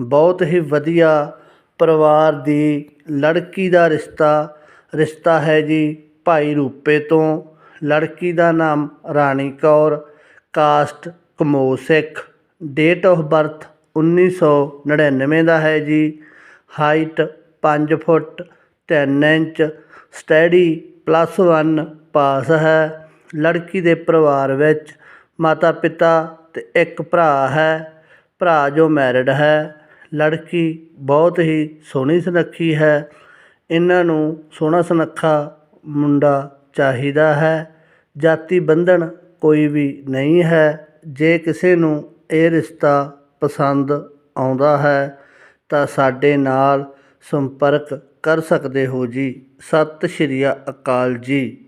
ਬਹੁਤ ਹੀ ਵਧੀਆ ਪਰਿਵਾਰ ਦੀ ਲੜਕੀ ਦਾ ਰਿਸ਼ਤਾ ਰਿਸ਼ਤਾ ਹੈ ਜੀ ਭਾਈ ਰੂਪੇ ਤੋਂ। ਲੜਕੀ ਦਾ ਨਾਮ ਰਾਣੀ ਕੌਰ, ਕਾਸਟ ਕਮੋ ਸਿੱਖ। ਡੇਟ ਆਫ ਬਰਥ 1999 ਦਾ ਹੈ ਜੀ। Height 5 foot 3 inch study plus 1 pass ਹੈ। ਲੜਕੀ ਦੇ ਪਰਿਵਾਰ ਵਿੱਚ ਮਾਤਾ ਪਿਤਾ ਤੇ ਇੱਕ ਭਰਾ ਹੈ। ਭਰਾ ਜੋ ਮੈਰਿਡ ਹੈ। ਲੜਕੀ ਬਹੁਤ ਹੀ ਸੋਹਣੀ ਸੁਨੱਖੀ ਹੈ। ਇਹਨਾਂ ਨੂੰ ਸੋਹਣਾ ਸੁਨੱਖਾ ਮੁੰਡਾ ਚਾਹੀਦਾ ਹੈ। ਜਾਤੀ ਬੰਧਨ ਕੋਈ ਵੀ ਨਹੀਂ ਹੈ। ਜੇ ਕਿਸੇ ਨੂੰ ਇਹ ਰਿਸ਼ਤਾ ਪਸੰਦ ਆਉਂਦਾ ਹੈ, ਤਾਂ ਸਾਡੇ ਨਾਲ ਸੰਪਰਕ ਕਰ ਸਕਦੇ ਹੋ ਜੀ। ਸਤਿ ਸ਼੍ਰੀ ਅਕਾਲ ਜੀ।